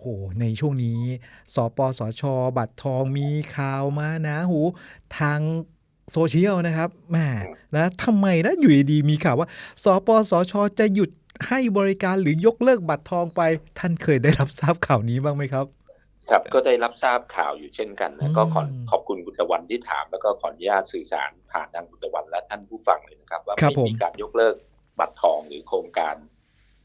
โอ้โฮในช่วงนี้ สปสช.บัตรทองมีข่าวมาหนาหูทาง Social นะครับแหมนะทำไมนะอยู่ดีๆมีข่าวว่า สปสช.จะหยุดให้บริการหรือยกเลิกบัตรทองไป ท่านเคยได้รับทราบข่าวนี้บ้างไหมครับ?ครับก็ได้รับทราบข่าวอยู่เช่นกันอืนะก็ขอมขอบคุณคุณตะวันที่ถาม แล้วก็ขออนุญาตสื่อสารผ่านทางคุณตะวันและท่านผู้ฟังเลยนะครับ ว่าครัไมบ่ผมีมการยกเลิกบัตรทองหรือโครงการ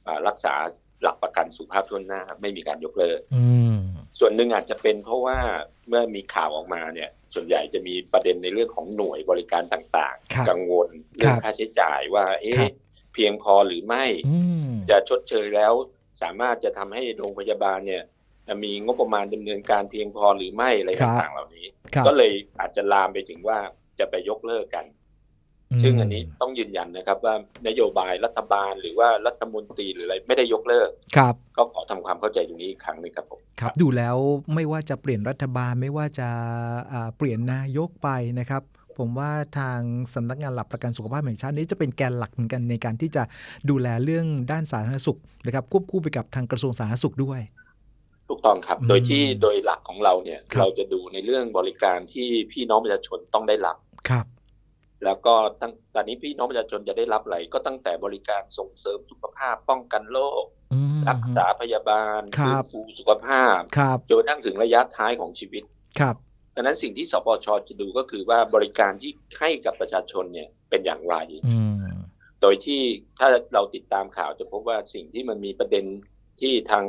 อ่ารักษา หลักประกันสุขภาพทั่วหน้า ไม่มีการยกเลิกอืมส่วนหนึ่งอาจจะเป็นเพราะว่าเมื่อมีข่าวออกมาเนี่ย ส่วนใหญ่จะมีประเด็นในเรื่องของหน่วยบริการต่างครับๆกังวลเรื่อคงรับค่าใช้จ่ายว่า เอ๊ครัะบเพียงพอหรือไม่อืมจะชดเชยแล้ว สามารถจะทำให้โรงพยาบาลเนี่ยจะมีงบประมาณดำเนินการเพียงพอหรือไม่อะไรครับต่างๆเหล่านี้ครับก็เลยอาจจะลามไปถึงว่าจะไปยกเลิกกันอื ซึ่งมอันนี้ต้องยืนยันนะครับว่านโยบายรัฐบาลหรือว่ารัฐมนตรีหรืออะไรไม่ได้ยกเลิกครับก็ขอทำความเข้าใจตรงนี้อีกครั้งหนึงครับผมครับ ดูแล้วไม่ว่าจะเปลี่ยนรัฐบาลไม่ว่าจะอ่าเปลี่ยนนายกไปนะครับ ผมว่าทางสำนักงานหลักประกันสุขภาพแห่งชาตินี้จะเป็นแกนหลักเหมือนกันในการที่จะดูแลเรื่องด้านสาธารณสุขนะครับ ควบคู่ไปกับทางกระทรวงสาธารณสุขด้วยถูกต้องครับอืมโดยที่โดยหลักของเราเนี่ยครับเราจะดูในเรื่องบริการที่พี่น้องประชาชนต้องได้รับครับ แล้วก็ตั้งตอนนี้พี่น้องประชาชนจะได้รับอะไรก็ตั้งแต่บริการส่งเสริมสุขภาพป้องกันโรคอืมรักษาพยาบาลครับฟื้นฟูสุขภาพครับจนกระทั่งถึงระยะท้ายของชีวิตครับดังนั้นสิ่งที่สปชจะดูก็คือว่าบริการที่ให้กับประชาชนเนี่ยเป็นอย่างไรอืมโดยที่ถ้าเราติดตามข่าวจะพบว่าสิ่งที่มันมีประเด็นที่ทาง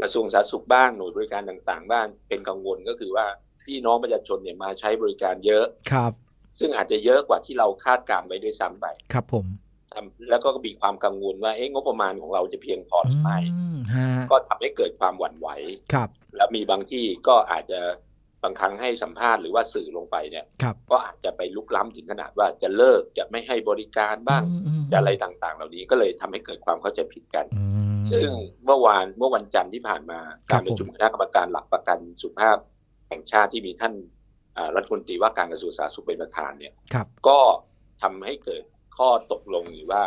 กระทรวงสาธารณสุขบ้างหน่วยบริการต่างๆ บ้างเป็นกังวลก็คือว่าพี่น้องประชาชนเนี่ยมาใช้บริการเยอะครับ ซึ่งอาจจะเยอะกว่าที่เราคาดการณ์ไว้ด้วยซ้ำไป ครับผมทำแล้วก็มีความกังวลว่าเอ๊ะงบประมาณของเราจะเพียงพอหรือไม่อืมฮะก็ทำให้เกิดความหวั่นไหวครับ แล้วมีบางที่ก็อาจจะบางครั้งให้สัมภาษณ์หรือว่าสื่อลงไปเนี่ยครับก็อาจจะไปลุกล้ำถึงขนาดว่าจะเลิกจะไม่ให้บริการบ้างอืมอืมจะอะไรต่างๆ เหล่านี้ก็เลยทำให้เกิดความเข้าใจผิดกันอืมซึ่งเมื่อวานเมื่อวันจันทร์ที่ผ่านมาครักาบรประชุมคณะกรรมการหลักประกันสุขภาพแห่งชาติที่มีท่านอ่า รัฐมนตรีว่าการกระทรวงสาธารณสุขเป็นประธานเนี่ยครับก็ทำให้เกิดข้อตกลงหรือว่า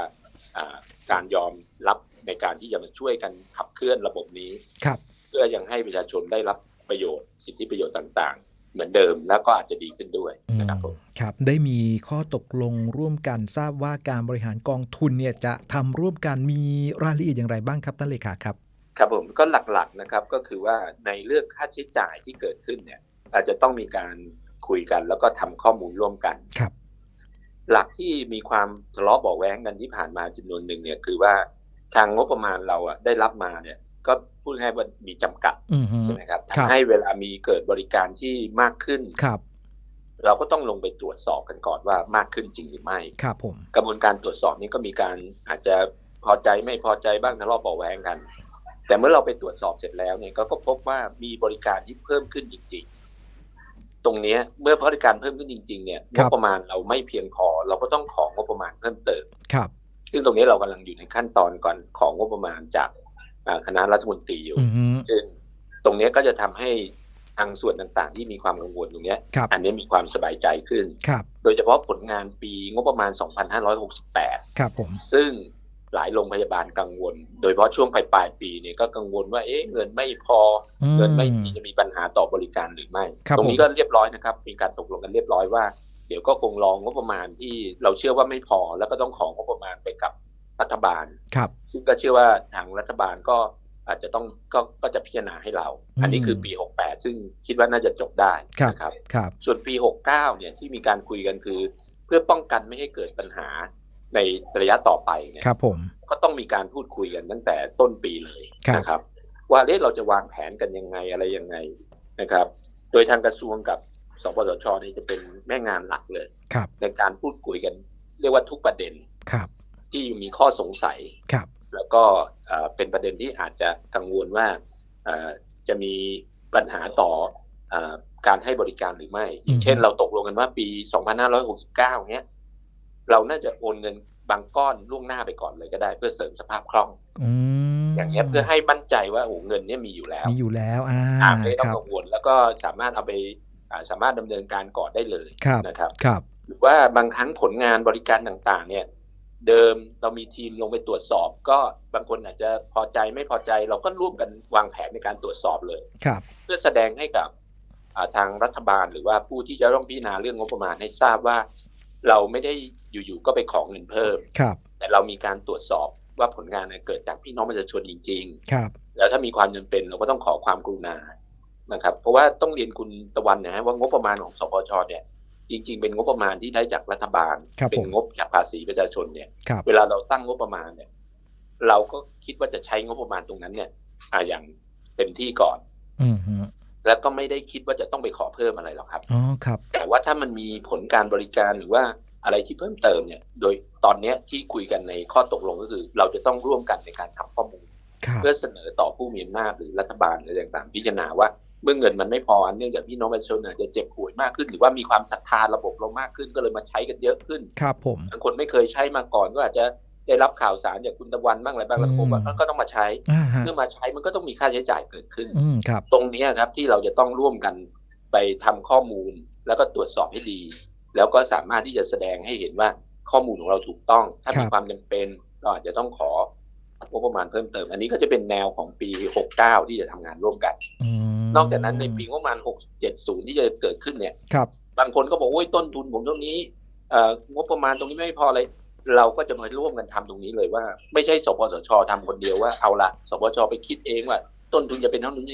อ่าการยอมรับในการที่จะมาช่วยกันขับเคลื่อนระบบนี้ครับเพื่อยังให้ประชาชนได้รับประโยชน์ สิทธิประโยชน์ต่างๆ เหมือนเดิมแล้วก็อาจจะดีขึ้นด้วยอืมนะครับผมครับ ได้มีข้อตกลงร่วมกันทราบว่าการบริหารกองทุนเนี่ยจะทำร่วมกันมีรายละเอียดอย่างไรบ้างครับท่านเลขาครับ ครับผมก็หลักๆนะครับก็คือว่าในเรื่องค่าใช้จ่ายที่เกิดขึ้นเนี่ย อาจจะต้องมีการคุยกัน แล้วก็ทำข้อมูลร่วมกันครับ หลักที่มีความทะเลาะเบาะแว้งกันที่ผ่านมาจำนวนหนึ่งเนี่ย คือว่าทางงบประมาณเราอะได้รับมาเนี่ย ก็พูดง่ายๆว่ามีจำกัดอืมฮึใช่ไหมครับครับทำให้เวลามีเกิดบริการที่มากขึ้นครับเราก็ต้องลงไปตรวจสอบกันก่อนว่ามากขึ้นจริงหรือไม่ ครับผม กระบวนการตรวจสอบนี้ก็มีการอาจจะพอใจไม่พอใจบ้างทะเลาะเบาะแว้งกัน แต่เมื่อเราไปตรวจสอบเสร็จแล้วเนี่ยก็ก็พบว่ามีบริการที่เพิ่มขึ้นจริงๆ ตรงเนี้ยเมื่อบริการเพิ่มขึ้นจริง ๆ เนี่ยงบประมาณเราไม่เพียงพอ เราก็ต้องของงบประมาณเพิ่มเติมครับซึ่งตรงนี้เรากำลังอยู่ในขั้นตอนก่อนของงบประมาณจากอ่าคณะรัฐมนตรีอยู่อืมฮึซึ่งตรงเนี้ยก็จะทำให้ทางส่วนต่างๆ ที่มีความกังวลตรงเนี้ยครับอันนี้มีความสบายใจขึ้นครับโดยเฉพาะผลงานปีงบประมาณ 2568 ครับผม ซึ่ง หลายโรงพยาบาลกังวล โดยเฉพาะช่วงปลายปลายๆปีเนี่ยก็กังวลว่าเอ๊ะเงินไม่พออืเงินไม่มีจะมีปัญหาต่อบริการหรือไม่ครับตรงนี้ผมก็เรียบร้อยนะครับ มีการตกลงกันเรียบร้อยว่า เดี๋ยวก็คงรองงบประมาณที่เราเชื่อว่าไม่พอ แล้วก็ต้องของงบประมาณไปกับรัฐบาลครับ ซึ่งก็เชื่อว่าทางรัฐบาลก็อาจจะต้องก็ก็จะพิจารณาให้เราอืมอันนี้คือปี 68 ซึ่งคิดว่าน่าจะจบได้ครับนะครับครับ ส่วนปี 69 เนี่ยที่มีการคุยกันคือ เพื่อป้องกันไม่ให้เกิดปัญหา ในระยะต่อไปเนี่ยครับผมก็ต้องมีการพูดคุยกันตั้งแต่ต้นปีเลยครับนะครับ ว่าเอ๊ะเราจะวางแผนกันยังไงอะไรยังไงนะครับ โดยทางกระทรวงกับสปสชนี่จะเป็นแม่งานหลักเลยครับในการพูดคุยกัน เรียกว่าทุกประเด็นครับที่มีข้อสงสัยครับ แล้วก็เอ่อเป็นประเด็นที่อาจจะกังวลว่าเอ่อจะมีปัญหาต่อเอ่อการให้บริการหรือไม่อย่างเช่นอืมเราตกลงกันว่าปี 2569เนี้ย เราน่าจะโอนเงินบางก้อนล่วงหน้าไปก่อนเลยก็ได้ เพื่อเสริมสภาพคล่องอืมอย่างเงี้ยเพื่อให้มั่นใจว่าโอ้เงินเนี้ยมีอยู่แล้ว มีอยู่แล้วอ่าอ่าไม่ต้อคงรับกังวลแล้วก็สามารถเอาไปอ่าสามารถดำเนินการก่อนได้เลยครับนะครับครับหรือว่าบางครั้งผลงานบริการต่างๆ เนี่ย เดิมเรามีทีมลงไปตรวจสอบ ก็บางคนอาจจะพอใจไม่พอใจเราก็ร่วมกันวางแผนในการตรวจสอบเลยครับ เพื่อแสดงให้กับอ่าทางรัฐบาลหรือว่าผู้ที่จะต้องพิจารณาเรื่องงบประมาณให้ทราบว่า เราไม่ได้อยู่ๆก็ไปขอเงินเพิ่มครับ แต่เรามีการตรวจสอบว่าผลงานเนี่ยเกิดจากพี่น้องประชาชนจริงครับๆแล้วถ้ามีความจำเป็นเราก็ต้องขอความกรุณานะครับ เพราะว่าต้องเรียนคุณตะวันนะฮะว่างบประมาณของสปชเนี่ยจริง ๆ เป็นงบประมาณที่ได้จากรัฐบาลครับเป็ผนมงบจากภาษีประชาชนเนี่ยครับเวลาเราตั้งงบประมาณเนี่ย เราก็คิดว่าจะใช้งบประมาณตรงนั้นเนี่ยอ่าอย่างเต็มที่ก่อนอืมฮึ แล้วก็ไม่ได้คิดว่าจะต้องไปขอเพิ่มอะไรหรอกครับอ๋อครับ แต่ว่าถ้ามันมีผลการบริการหรือว่าอะไรที่เพิ่มเติมเนี่ย โดยตอนเนี้ยที่คุยกันในข้อตกลงก็คือ เราจะต้องร่วมกันในการทำข้อมูลครับเพื่อเสนอต่อผู้มีอำนาจหรือรัฐบาลอะไรต่างๆพิจารณาว่าเมื่อเงินมันไม่พอเนื่องจากพี่น้องประชาชนอาจจะเจ็บป่วยมากขึ้น หรือว่ามีความศรัทธาระบบเรามากขึ้นก็เลยมาใช้กันเยอะขึ้น ครับผมบางคนไม่เคยใช้มาก่อนก็อาจจะ ได้รับข่าวสารจากคุณตะวันบ้างอะไรบ้างแล้วผมว่าก็ต้องมาใช้อ่าฮะเมื่อมาใช้มันก็ต้องมีค่าใช้จ่ายเกิดขึ้นอืมครับตรงเนี้ยครับที่เราจะต้องร่วมกันไปทำข้อมูลแล้วก็ตรวจสอบให้ดี แล้วก็สามารถที่จะแสดงให้เห็นว่าข้อมูลของเราถูกต้อง ถ้าครัมีบความจำเป็นเราอาจจะต้องของบประมาณเพิ่มเติม อันนี้ก็จะเป็นแนวของปี 69 ที่จะทำงานร่วมกันอืมนอกจากนั้นในปีงบประมาณ 670 ที่จะเกิดขึ้นเนี่ย ครับ บางคนก็บอกโอ้ยต้นทุนผมตรงนี้เอ่องบประมาณตรงนี้ไม่พอเลย เราก็จะมาร่วมกันทำตรงนี้เลยว่า ไม่ใช่สปสชทำคนเดียวว่าเอาละสปชไปคิดเองว่า ต้นทุนจะเป็นเท่านี้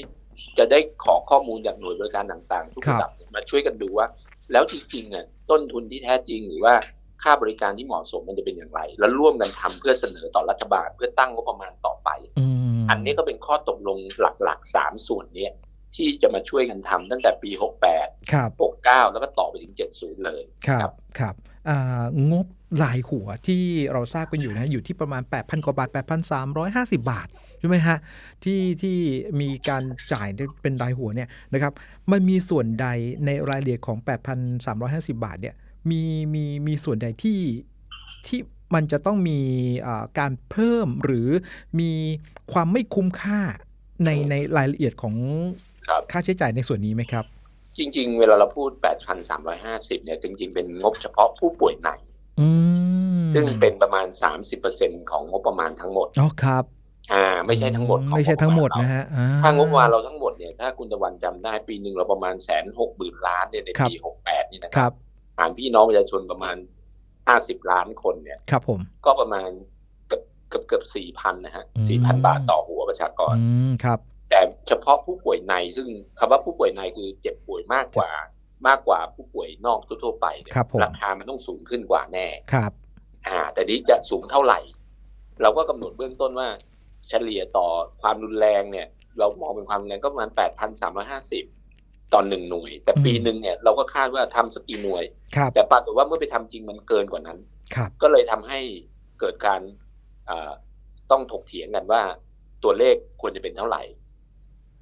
จะได้ขอข้อมูลจากหน่วยบริการต่างๆ ทุกระดับมาช่วยกันดูว่า แล้วจริงๆอะต้นทุนที่แท้จริงหรือว่าค่าบริการที่เหมาะสมมันจะเป็นอย่างไร แล้วร่วมกันทำเพื่อเสนอต่อรัฐบาล เพื่อตั้งงบประมาณต่อไปอืมอันนี้ก็เป็นข้อตกลงหลักๆสามส่วนเนี้ยที่จะมาช่วยกันทำตั้งแต่ปี 68ครับ69 แล้วก็ต่อไปถึง 70 เลย ครับ ครับอ่า งบรายหัวที่เราทราบกันอยู่นะอยู่ที่ประมาณ 8,000 กว่าบาท 8,350 บาทใช่ไหมฮะที่ที่มีการจ่ายเป็นรายหัวเนี่ยนะครับมันมีส่วนใดในรายละเอียดของ 8,350 บาทเนี่ยมีมีมีส่วนใดที่ที่มันจะต้องมีอ่าการเพิ่มหรือมีความไม่คุ้มค่าในในรายละเอียดของครับค่าใช้จ่ายในส่วนนี้ไหมครับ จริง ๆ เวลาเราพูด 8,350 เนี่ย จริง ๆ เป็นงบเฉพาะผู้ป่วยหนักอืมซึ่งเป็นประมาณ 30%ของงบประมาณทั้งหมด อ๋อครับ อ่า ไม่ใช่ทั้งหมดของไม่ใช่ทั้งหมดงบประาณนะฮะอ่เราถ้างบประมาณเราทั้งหมดเนี่ย ถ้าคุณตะวันจำได้ปีหนึ่งเราประมาณแสนหกหมื่นล้านเนี่ยในปี68นี่นะคครัรับบหารพี่น้องประชาชนประมาณ50ล้านคนเนี่ย ครับผม ก็ประมาณเกือบเกือบเกือบ4,000นะฮะอืม4,000บาทต่อหัวประชากร อืม ครับ แต่เฉพาะผู้ป่วยในซึ่งคำว่าผู้ป่วยในคือเจ็บป่วยมากกว่ามากกว่าผู้ป่วยนอกทั่วๆไปเนี่ยครับผมราคามันต้องสูงขึ้นกว่าแน่ครับ อ่า แต่นี้จะสูงเท่าไหร่ เราก็กำหนดเบื้องต้นว่า เฉลี่ยต่อความรุนแรงเนี่ย เรามองเป็นความรุนแรงก็ประมาณ8,350ต่อหนึ่งหน่วย แต่ปีอืมหนึ่งเนี่ยเราก็คาดว่าทำสักกี่หน่วยครับแต่ปรากฏว่าเมื่อไปทำจริงมันเกินกว่านั้นครับก็เลยทำให้เกิดการอ่าต้องถกเถียงกันว่าตัวเลขควรจะเป็นเท่าไหร่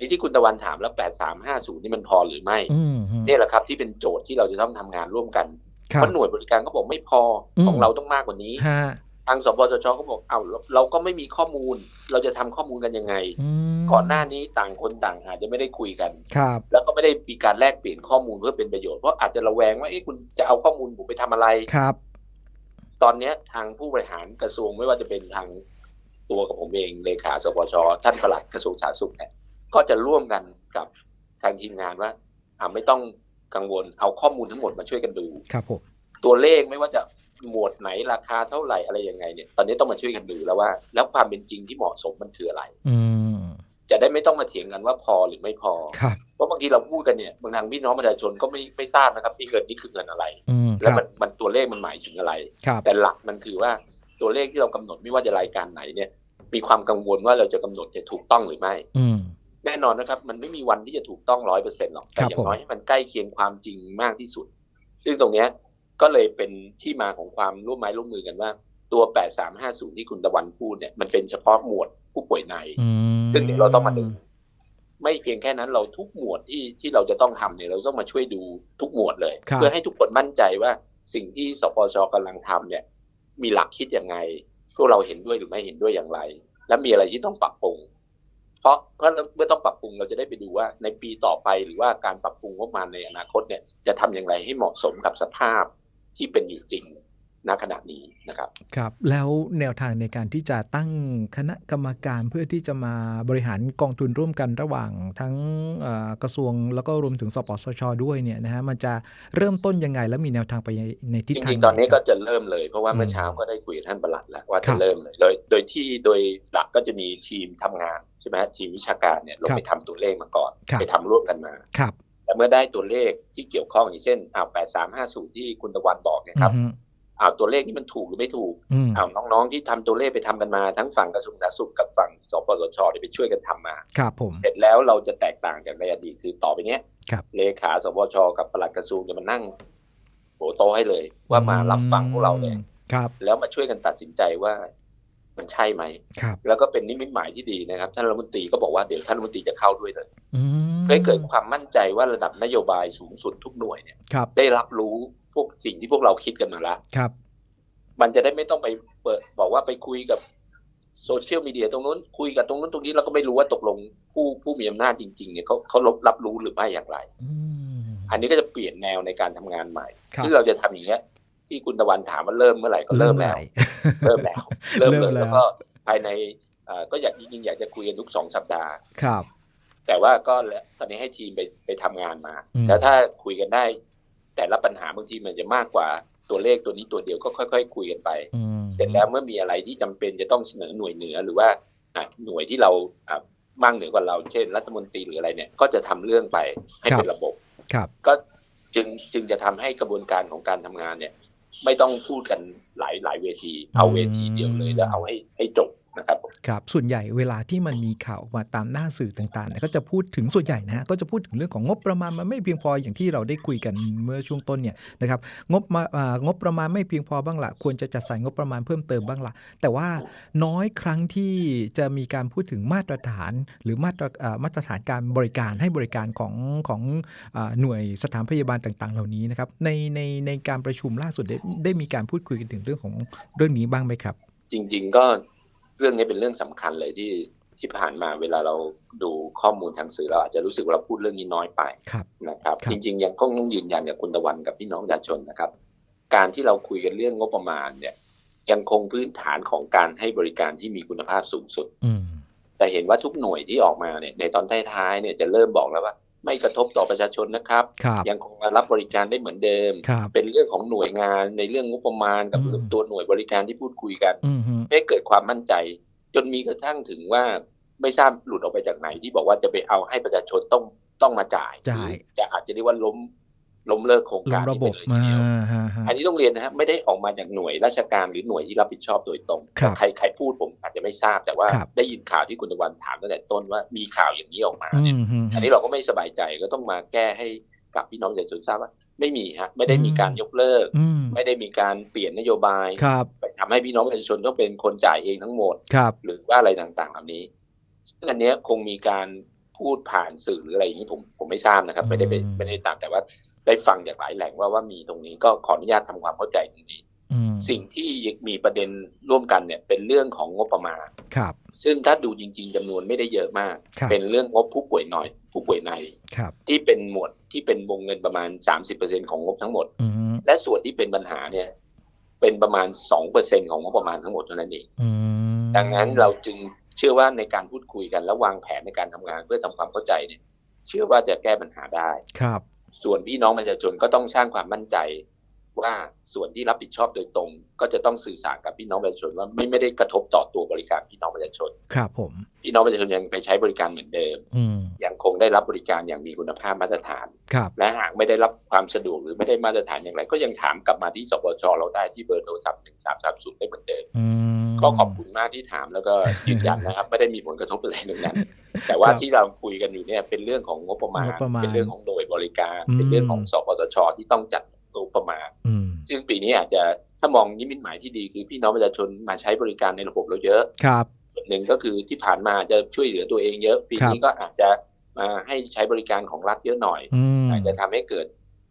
นี่ที่คุณตะวันถามแล้ว8350นี่มันพอหรือไม่อืมฮึเนี่ยแหละครับที่เป็นโจทย์ที่เราจะต้องทำงานร่วมกันครัเพบราะหน่วยบริการก็บอกไม่พออมของเราต้องมากกว่านี้ฮะทางสปสชก็บอกเอ้าเราเราก็ไม่มีข้อมูล เราจะทำข้อมูลกันยังไงอืมก่อนหน้านี้ต่างคนต่างอาจจะไม่ได้คุยกันครับแล้วก็ไม่ได้มีการแลกเปลี่ยนข้อมูลเพื่อเป็นประโยชน์เพราะอาจจะระแวงว่าเอ๊ะคุณจะเอาข้อมูลผมไปทำอะไรครับ ตอนเนี้ยทางผู้บริหารกระทรวงไม่ว่าจะเป็นทางตัวกับผมเองเลขาสปชท่านปลัดกระทรวงสาธารณสุขเนี่ย ก็จะร่วมกันกับทางทีมงานว่าอ่าไม่ต้องกังวลเอาข้อมูลทั้งหมดมาช่วยกันดูครับผมตัวเลขไม่ว่าจะหมวดไหนราคาเท่าไหร่อะไรยังไงเนี่ย ตอนนี้ต้องมาช่วยกันดูแล้วว่า แล้วความเป็นจริงที่เหมาะสมมันคืออะไร อืมจะได้ไม่ต้องมาเถียงกันว่าพอหรือไม่พอครับเพราะบางทีเราพูดกันเนี่ยบางทางพี่น้องประชาชนก็ไม่ไม่ทราบนะครับที่เงินนี่คือเงินอะไรอืมคแล้วรับมันมันตัวเลขมันหมายถึงอะไรครับแต่หลักมันคือว่าตัวเลขที่เรากำหนดไม่ว่าจะรายการไหนเนี่ย มีความกังวลว่าเราจะกำหนดจะถูกต้องหรือไม่อืม แน่นอนนะครับ มันไม่มีวันที่จะถูกต้องร้อยเปอร์เซ็นต์หรอก แต่ครับอย่าผมงน้อยให้มันใกล้เคียงความจริงมากที่สุด ซึ่งตรงเนี้ยก็เลยเป็นที่มาของความร่วมไม้ร่วมมือกันว่า ตัว 8350 ที่คุณตะวันพูดเนี่ยมันเป็นเฉพาะหมวดผู้ป่วยในอืมซึ่งเดี๋ยวเราต้องมาดูไม่เพียงแค่นั้นเราทุกหมวดที่ที่เราจะต้องทำเนี่ยเราต้องมาช่วยดูทุกหมวดเลยครับเพื่อให้ทุกคนมั่นใจว่าสิ่งที่สปชกำลังทำเนี่ย มีหลักคิดยังไง พวกเราเห็นด้วยหรือไม่เห็นด้วยอย่างไร และมีอะไรที่ต้องปรับปรุง เพราะเพราะเมื่อต้องปรับปรุงเราจะได้ไปดูว่า ในปีต่อไปหรือว่าการปรับปรุงงบประมาณในอนาคตเนี่ยจะทำอย่างไรให้เหมาะสมกับสภาพที่เป็นอยู่จริง ณขณะนี้นะครับครับ แล้วแนวทางในการที่จะตั้งคณะกรรมการเพื่อที่จะมาบริหารกองทุนร่วมกันระหว่างทั้งเอ่อกระทรวงแล้วก็รวมถึงสปสช ด้วยเนี่ยนะฮะมันจะเริ่มต้นยังไงแล้วมีแนวทางไปในทิศจทางริงๆตอนนี้ไหก็ครับจะเริ่มเลยเพราะว่าอืมเมื่อเช้าก็ได้คุยกับท่านประหลัดแล้วว่าครัจะบเริ่มเลยโดยโดยที่โดยหลักก็จะมีทีมทำงานใช่ไหมฮะทีมวิชาการเนี่ยลงครับไปทำตัวเลขมาก่อนครับไปทำร่วมกันมาครับแต่เมื่อได้ตัวเลขที่เกี่ยวข้องอย่างเช่นอ้าวแปดสามห้าศูนย์ที่คุณตะวันบอกเนยครับ อือฮึอ้าวตัวเลขนี้มันถูกหรือไม่ถูกอืมอ้าวน้องๆที่ทำตัวเลขไปทำกันมาทั้งฝั่งกระทรวงสาธารณสุขกับฝั่งสปสชเนี่ยไปช่วยกันทำมาครับผมเสร็จแล้วเราจะแตกต่างจากในอดีตคือต่อไปเนี้ยครับเลขาสปชกับปลัดกระทรวงจะมานั่งโหโตะให้เลย ว่ามารับฟังพวกเราเนี่ยครับ แล้วมาช่วยกันตัดสินใจว่ามันใช่ไหมครับ แล้วก็เป็นนิมิตหมายที่ดีนะครับ ท่านรัฐมนตรีก็บอกว่าเดี๋ยวท่านรัฐมนตรีจะเข้าด้วยเลยอืมเพื่อให้เกิดความมั่นใจว่าระดับนโยบายสูงสุดทุกหน่วยเนี่ยครับได้รับรู้ พวกสิ่งที่พวกเราคิดกันมาแล้วครับ มันจะได้ไม่ต้องไปเปิดบอกว่าไปคุยกับโซเชียลมีเดียตรงนู้นคุยกับตรงนู้นตรงนี้เราก็ไม่รู้ว่าตกลงผู้ผู้มีอำนาจจริง ๆ เนี่ยเขาเขารับรับรู้หรือไม่อย่างไรอืมอันนี้ก็จะเปลี่ยนแนวในการทำงานใหม่ครับที่เราจะทำอย่างเงี้ย ที่คุณตะวันถามว่าเริ่มเมื่อไหร่ก็เริ่มแล้ว เริ่มแล้ว เริ่มเริ่เลมยแล้วแล้วก็ภายในเอ่อก็อยากจริงๆอยากจะคุยกันทุกสองสัปดาห์ครับ แต่ว่าก็แล้วตอนนี้ให้ทีมไปไปทำงานมาอืมแล้วถ้าคุยกันได้ แต่ละปัญหาบางทีมันจะมากกว่าตัวเลขตัวนี้ตัวเดียวก็ค่อยๆคุยกันไปอืมเสร็จแล้วเมื่อมีอะไรที่จำเป็นจะต้องเสนอหน่วยเหนือหรือว่าอะหน่วยที่เราอะมั่งเหนือกว่าเรา เช่น รัฐมนตรีหรืออะไรเนี่ย ก็จะทำเรื่องไปให้เป็นระบบครับ ก็จึงจึงจะทำให้กระบวนการของการทำงานเนี่ย ไม่ต้องพูดกันหลายหลายเวที เอาเวทีเดียวเลยแล้วเอาให้ให้จบ นะครับครับส่วนใหญ่เวลาที่มันมีข่าวออกมาตามหน้าสื่อต่างๆเนี่ยก็จะพูดถึงส่วนใหญ่นะฮะก็จะพูดถึงเรื่องของงบประมาณมันไม่เพียงพออย่างที่เราได้คุยกันเมื่อช่วงต้นเนี่ยนะครับงบมาอ่างบประมาณไม่เพียงพอบ้างละควรจะจัดสรรงบประมาณเพิ่มเติมบ้างละแต่ว่าน้อยครั้งที่จะมีการพูดถึงมาตรฐาน หรือมาตรอ่ามาตรฐานการบริการให้บริการของของอ่าหน่วยสถานพยาบาลต่างๆ เหล่านี้นะครับในในในการประชุมล่าสุดได้ได้มีการพูดคุยกันถึงเรื่องของเรื่องนี้บ้างไหมครับ จริง ๆ ก็ เรื่องนี้เป็นเรื่องสำคัญเลยที่ที่ผ่านมาเวลาเราดูข้อมูลทางสื่อเราอาจจะรู้สึกว่าเราพูดเรื่องนี้น้อยไปครับนะครับครับ จริง ๆ ยังคงต้องยืนยันกับคุณตะวันกับพี่น้องประชาชนนะครับ การที่เราคุยกันเรื่องงบประมาณเนี่ยยังคงพื้นฐานของการให้บริการที่มีคุณภาพสูงสุดอืมแต่เห็นว่าทุกหน่วยที่ออกมาเนี่ยในตอนท้ายๆเนี่ยจะเริ่มบอกแล้วว่า ไม่กระทบต่อประชาชนนะครับครับยังคงมารับบริการได้เหมือนเดิมครับเป็นเรื่องของหน่วยงานในเรื่องงบประมาณกับอืมตัวหน่วยบริการที่พูดคุยกันอืมฮึให้เกิดความมั่นใจ จนมีกระทั่งถึงว่าไม่ทราบหลุดออกไปจากไหนที่บอกว่าจะไปเอาให้ประชาชนต้องต้องมาจ่ายจ่ายหรือจะอาจจะเรียกว่าล้ม ล้มเลิกโครงลการงระนี้บไปบเลยทีเดียวอ่าฮะฮะอันนี้ต้องเรียนนะฮะไม่ได้ออกมาจากหน่วยราชการหรือหน่วยที่รับผิดชอบโดยตรงครับใครใครพูดผมอาจจะไม่ทราบแต่ว่าครับได้ยินข่าวที่คุณตะวันถามตั้งแต่ต้นว่ามีข่าวอย่างนี้ออกมาอืเนี่ยมฮึอันนี้เราก็ไม่สบายใจก็ต้องมาแก้ให้กับพี่น้องประชาชนทราบว่าไม่มีฮะไม่ได้มีการยกเลิกอืมไม่ได้มีการเปลี่ยนนโยบายครับไปทำให้พี่น้องประชาชนต้องเป็นคนจ่ายเองทั้งหมดครับหรือว่าอะไรต่างๆเหล่านี้ซึ่งอันเนี้ยคงมีการพูดผ่านสื่อหรืออะไรอย่างนี้ผมผมไม่ทราบนะครับ ไม่ได้ไปอืมไม่ได้ตามแต่ว่า ได้ฟังจากหลายแหล่งว่าว่ามีตรงนี้ก็ขออนุญาตทำความเข้าใจตรงนี้อืมสิ่งที่มีประเด็นร่วมกันเนี่ย เป็นเรื่องของงบประมาณครับ ซึ่งถ้าดูจริง ๆจำนวนไม่ได้เยอะมากครับเป็นเรื่องงบผู้ป่วยน้อย ผู้ป่วยในครับที่เป็นหมวดที่เป็นวงเงินประมาณ30%ของงบทั้งหมดอืมและส่วนที่เป็นปัญหาเนี่ย เป็นประมาณ2%ของงบประมาณทั้งหมดเท่านั้นเองอืมดังนั้นเราจึงเชื่อว่าในการพูดคุยกันและวางแผนในการทำงานเพื่อทำความเข้าใจเนี่ย เชื่อว่าจะแก้ปัญหาได้ครับ ส่วนพี่น้องประชาชนก็ต้องสร้างความมั่นใจ ว่าส่วนที่รับผิดชอบโดยตรง ก็จะต้องสื่อสารกับพี่น้องประชาชนว่าไม่ไม่ได้กระทบต่อตัวบริการพี่น้องประชาชน ครับผมพี่น้องประชาชนยังไปใช้บริการเหมือนเดิมอืมยังคงได้รับบริการอย่างมีคุณภาพมาตรฐานครับและหากไม่ได้รับความสะดวกหรือไม่ได้มาตรฐานอย่างไร ก็ยังถามกลับมาที่สปชเราได้ที่เบอร์โทรศัพท์หนึ่งสามสามศูนย์ได้เหมือนเดิมอืม ก็ขอบคุณมากที่ถามแล้วก็ยืนยันนะครับ ไม่ได้มีผลกระทบอะไรตรงนั้น แต่ว่าครับที่เราคุยกันอยู่เนี่ยเป็นเรื่องของงบประมาณงบประมาณเป็นเรื่องของหน่วยบริการอืมเป็นเรื่องของสปสชที่ต้องจัดงบประมาณอืมซึ่งปีนี้อาจจะถ้ามองนิมิตหมายที่ดีคือพี่น้องประชาชนมาใช้บริการในระบบเราเยอะครับส่วนหนึ่งก็คือที่ผ่านมาจะช่วยเหลือตัวเองเยอะ ปีนี้ก็อาจจะมาให้ใช้บริการของรัฐเยอะหน่อยอืมอาจจะทำให้เกิด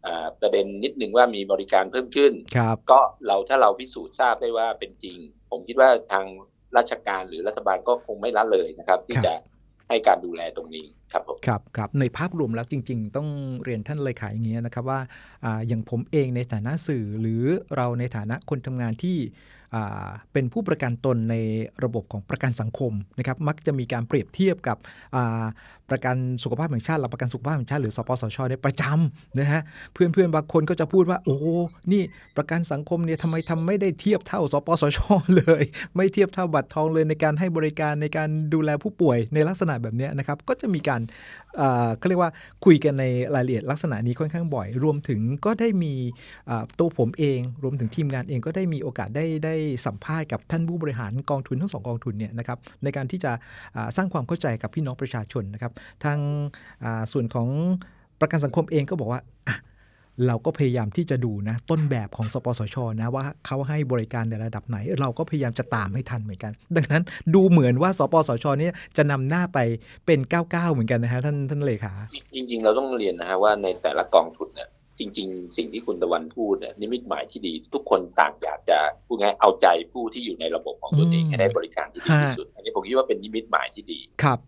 อ่าประเด็นนิดนึงว่ามีบริการเพิ่มขึ้นครับก็เราถ้าเราพิสูจน์ทราบได้ว่าเป็นจริง ผมคิดว่าทางราชการหรือรัฐบาลก็คงไม่ละเลยนะครับ ที่ครับจะให้การดูแลตรงนี้ครับผมครับครับในภาพรวมแล้วจริง ๆ ต้องเรียนท่านเลขาอย่างนี้ยนะครับว่าอาอย่างผมเองในฐานะสื่อหรือเราในฐานะคนทำงานที่อ่าเป็นผู้ประกันตนในระบบของประกันสังคมนะครับมักจะมีการเปรียบเทียบกับอ่าประกันสุขภาพแห่งชาติหลักประกันสุขภาพแห่งชาติหรือสปสชเนี่ยประจำนะฮะเพื่อนๆบางคนก็จะพูดว่าโอ้นี่ประกันสังคมเนี่ยทำไมทำไม่ได้เทียบเท่า สปสชเลย ไม่เทียบเท่าบัตรทองเลยในการให้บริการในการดูแลผู้ป่วยในลักษณะแบบนี้นะครับก็จะมีการเขาเรียกว่าคุยกันในรายละเอียดลักษณะนี้ค่อนข้างบ่อย รวมถึงก็ได้มีตัวผมเอง รวมถึงทีมงานเองก็ได้มีโอกาสได้ได้สัมภาษณ์กับท่านผู้บริหารกองทุนทั้งสองกองทุนเนี่ยนะครับในการที่จะสร้างความเข้าใจกับพี่น้องประชาชนนะครับทางอ่าส่วนของประกันสังคมเองก็บอกว่าอะเราก็พยายามที่จะดูนะ ต้นแบบของสปสชนะว่าเขาให้บริการในระดับไหน เราก็พยายามจะตามให้ทันเหมือนกัน ดังนั้นดูเหมือนว่าสปสชเนี่ยจะนำหน้าไปเป็น99เหมือนกันนะฮะท่านท่านเลขาจริง ๆ เราต้องเรียนนะฮะว่าในแต่ละกองทุนเนี่ยจริง ๆ สิ่งที่คุณตะวันพูดเนี่ยนิมิตหมายที่ดี ทุกคนต่างอยากจะพูดง่ายเอาใจผู้ที่อยู่ในระบบของตนเองอืมให้ได้บริการที่ดีที่ฮะสุด อันนี้ผมคิดว่าเป็นนิมิตหมายที่ดีครับ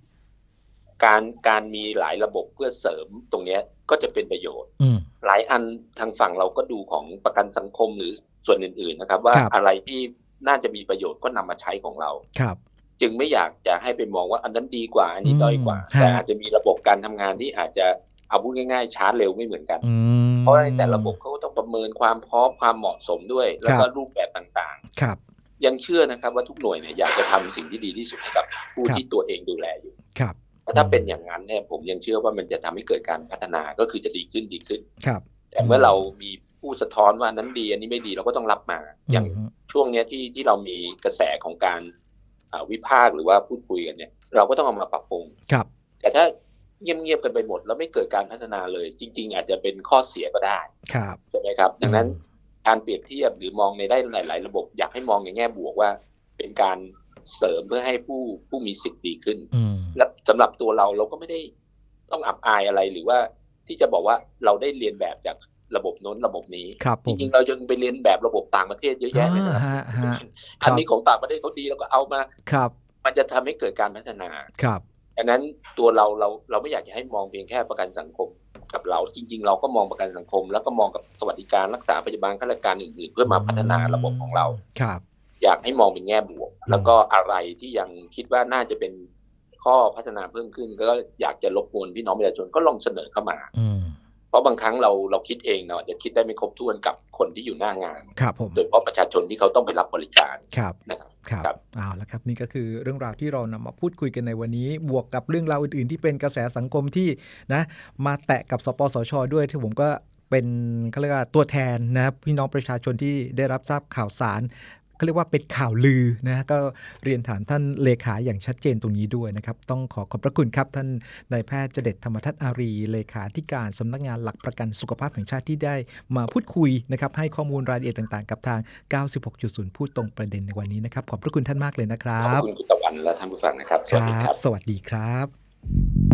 การการมีหลายระบบเพื่อเสริมตรงเนี้ยก็จะเป็นประโยชน์อืมหลายอันทางฝั่งเราก็ดูของประกันสังคมหรือส่วนอื่น ๆนะครับ ว่าครับอะไรที่น่าจะมีประโยชน์ก็นำมาใช้ของเราครับ จึงไม่อยากจะให้ไปมองว่าอันนั้นดีกว่า อันนี้อืมด้อยกว่าฮะแต่อาจจะมีระบบการทำงานที่อาจจะเอาพูดง่ายๆ ช้าเร็วไม่เหมือนกันอืมเพราะในแต่ละระบบเขาก็ต้องประเมินความพร้อมความเหมาะสมด้วย แล้วก็ครับรูปแบบต่างครับๆยังเชื่อนะครับว่าทุกหน่วยเนี่ยอยากจะทำสิ่งที่ดีที่สุดให้กับผู้ครับที่ตัวเองดูแลอยู่ ครับ ถ้าเป็นอย่างนั้นเนี่ยผมยังเชื่อว่ามันจะทำให้เกิดการพัฒนาก็คือจะดีขึ้นดีขึ้นครับ แต่เมื่อเรามีผู้สะท้อนว่านั้นดี อันนี้ไม่ดีเราก็ต้องรับมา อย่างมช่วงเนี้ยที่ที่เรามีกระแสของการอ่าวิพากษ์หรือว่าพูดคุยกันเนี่ย เราก็ต้องเอามาปรับปรุงครับ แต่ถ้าเงียบๆกันไปหมด แล้วไม่เกิดการพัฒนาเลย จริง ๆ อาจจะเป็นข้อเสียก็ได้ครับใช่ไหมครับ ดังนั้นอืมการเปรียบเทียบหรือมองในได้หลาย ๆ ระบบ อยากให้มองในแง่บวกว่า เป็นการเสริมเพื่อให้ผู้ผู้มีสิทธิ์ดีขึ้นอืมและ สำหรับตัวเราเราก็ไม่ได้ต้องอับอายอะไรหรือว่าที่จะบอกว่าเราได้เรียนแบบจากระบบโน้นระบบนี้ครับผจมริงๆเรายังไปเรียนแบบระบบต่างประเทศเยอะแยะเลยนะอ่าครับฮะฮะอันนี้ของต่างประเทศเขาดีเราก็เอามาครับ มันจะทำให้เกิดการพัฒนาครับดังนั้นตัวเราเราเราไม่อยากจะให้มองเพียงแค่ประกันสังคมกับเราจริง ๆ เราก็มองประกันสังคม แล้วก็มองกับสวัสดิการรักษาพยาบาลข้าราชการอื่นๆ เพื่อมาพัฒนาระบบของเราครับ อยากให้มองเป็นแง่บวก แล้วก็อะไรที่ยังคิดว่าน่าจะเป็น ข้อพัฒนาเพิ่มขึ้น ก็อยากจะรบกวนพี่น้องประชาชนก็ลองเสนอเข้ามาอืมเพราะบางครั้งเราเราคิดเองเนาะจะคิดได้ไม่ครบถ้วนกับคนที่อยู่หน้างานครับผมโดยเฉพาะประชาชนที่เขาต้องไปรับบริการครับนะครับครับครับเอาละครับนี่ก็คือเรื่องราวที่เรานำมาพูดคุยกันในวันนี้ บวกกับเรื่องราวอื่น ๆ ที่เป็นกระแสสังคมที่นะ มาแตะกับสปสช ด้วยที่ผมก็เป็นเขาเรียกว่าตัวแทนนะครับพี่น้องประชาชนที่ได้รับทราบข่าวสาร เขาเรียกว่าเป็นข่าวลือนะก็เรียนถามท่านเลขาอย่างชัดเจนตรงนี้ด้วยนะครับ ต้องขอขอบพระคุณครับ ท่านนายแพทย์เจเด็ดธรรมทัศน์อารี เลขาธิการสำนักงานหลักประกันสุขภาพแห่งชาติที่ได้มาพูดคุยนะครับ ให้ข้อมูลรายละเอียดต่างๆ กับทาง 96.0 พูดตรงประเด็นในวันนี้นะครับ ขอบพระคุณท่านมากเลยนะครัขอบบคุณคุณตะวันและท่านผู้ฟังนะครับ สวัสดีครับ สวัสดีครับ